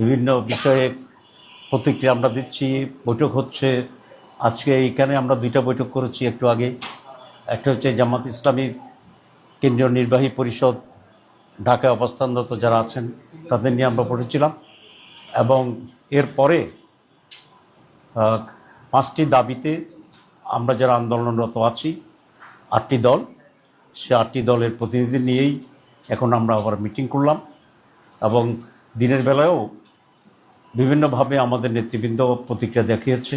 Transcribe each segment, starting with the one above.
বিভিন্ন বিষয়ে প্রতিক্রিয়া আমরা দিচ্ছি, বৈঠক হচ্ছে। আজকে এইখানে আমরা দুইটা বৈঠক করেছি একটু আগে। একটা হচ্ছে জামাত ইসলামী কেন্দ্রীয় নির্বাহী পরিষদ ঢাকায় অবস্থানরত যারা আছেন, তাদের নিয়ে আমরা পড়েছিলাম এবং এরপরে পাঁচটি দাবিতে আমরা যারা আন্দোলনরত আছি, আটটি দল, সে আটটি দলের প্রতিনিধি নিয়েই এখন আমরা আবার মিটিং করলাম। এবং দিনের বেলায়ও বিভিন্নভাবে আমাদের নেতৃবৃন্দ প্রতিক্রিয়া দেখিয়েছে।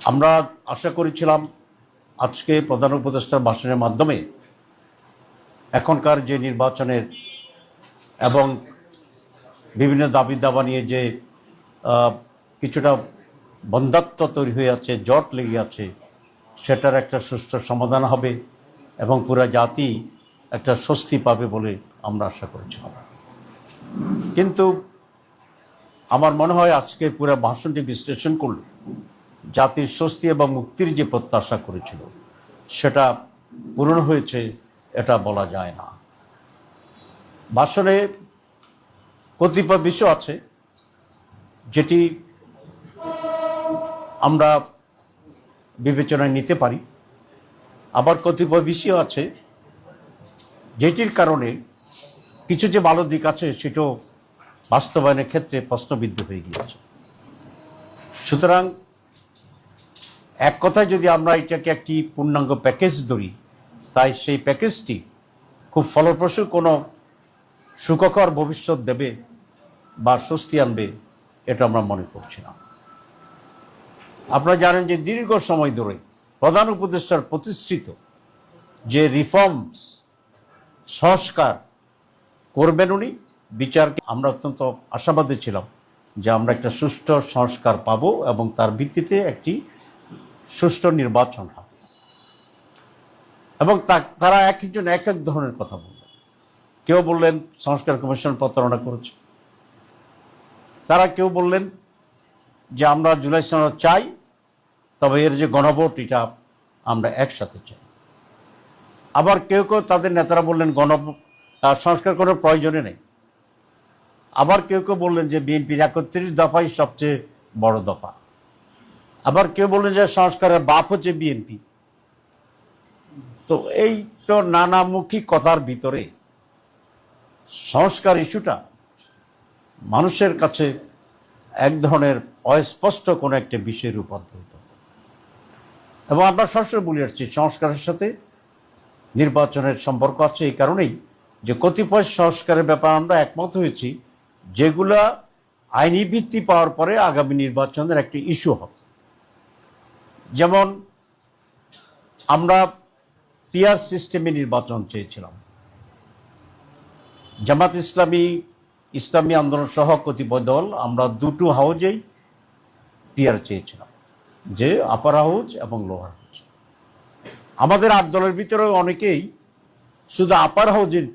আমরা আশা করেছিলাম আজকে প্রধান উপদেষ্টার ভাষণের মাধ্যমে এখনকার যে নির্বাচনের এবং বিভিন্ন দাবি দাবা নিয়ে যে কিছুটা বন্ধাত্ম তৈরি হয়ে আছে, জট লেগে আছে, সেটার একটা সুস্থ সমাধান হবে এবং পুরা জাতি একটা স্বস্তি পাবে বলে আমরা আশা করেছিলাম। কিন্তু আমার মনে হয় আজকে পুরো ভাষণটি বিশ্লেষণ করলে। জাতির স্বস্তি এবং মুক্তির যে প্রত্যাশা করেছিল, সেটা পূরণ হয়েছে, এটা বলা যায় না। ভাষণে কতিপয় বিষয় আছে, যেটি আমরা বিবেচনায় নিতে পারি। আবার কতিপয় বিষয় আছে, যেটির কারণে কিছু যে ভালো দিক আছে, সেটাও বাস্তবায়নের ক্ষেত্রে প্রশ্নবিদ্ধ হয়ে গিয়েছে। সুতরাং এক কথায় যদি আমরা এটাকে একটি পূর্ণাঙ্গ প্যাকেজ ধরি, তাই সেই প্যাকেজটি খুব ফলপ্রসূ কোনো সুখকর ভবিষ্যৎ দেবে বা স্বস্তি আনবে, এটা আমরা মনে করছি না। আপনারা জানেন যে দীর্ঘ সময় ধরে প্রধান উপদেষ্টার প্রতিষ্ঠিত যে রিফর্মস সংস্কার করবেন উনি বিচারকে আমরা অত্যন্ত আশাবাদী ছিলাম যে আমরা একটা সুষ্ঠু সংস্কার পাব এবং তার ভিত্তিতে একটি সুষ্ঠু নির্বাচন হবে। এবং তারা এক একজন এক এক ধরনের কথা বললেন। কেউ বললেন, সংস্কার কমিশন প্রতারণা করেছে। তারা কেউ বললেন যে আমরা জুলাই সনদ চাই, তবে এর যে গণভোট, এটা আমরা একসাথে চাই। আবার কেউ কেউ তাদের নেতারা বললেন গণ সংস্কার কোনো প্রয়োজনে নেই। আবার কেউ কেউ বললেন যে বিএনপির একত্রিশ দফাই সবচেয়ে বড় দফা। আবার কেউ বললেন যে সংস্কারের বাপ হচ্ছে বিএনপি। তো এই তো নানামুখী কথার ভিতরে সংস্কার ইস্যুটা মানুষের কাছে এক ধরনের অস্পষ্ট কোনো একটা বিষয়ে রূপান্তরিত। এবং আমরা সবসময় বলে আসছি, সংস্কারের সাথে নির্বাচনের সম্পর্ক আছে এই কারণেই যে কতিপয় সংস্কারের ব্যাপারে আমরা একমত হয়েছি। যেগুলা আইনি ভিত্তি পাওয়ার পরে আগামী নির্বাচনের একটি ইস্যু হবে। যেমন আমরা পিয়ার সিস্টেমে নির্বাচন চেয়েছিলাম। জামাত ইসলামী ইসলামী আন্দোলন সহ কতিপয় দল আমরা দুটো হাউজেই পিয়ার চেয়েছিলাম, যে আপার হাউজ এবং লোয়ার হাউজ আমাদের আট দলের ভিতরে অনেকেই শুধু আপার হাউজের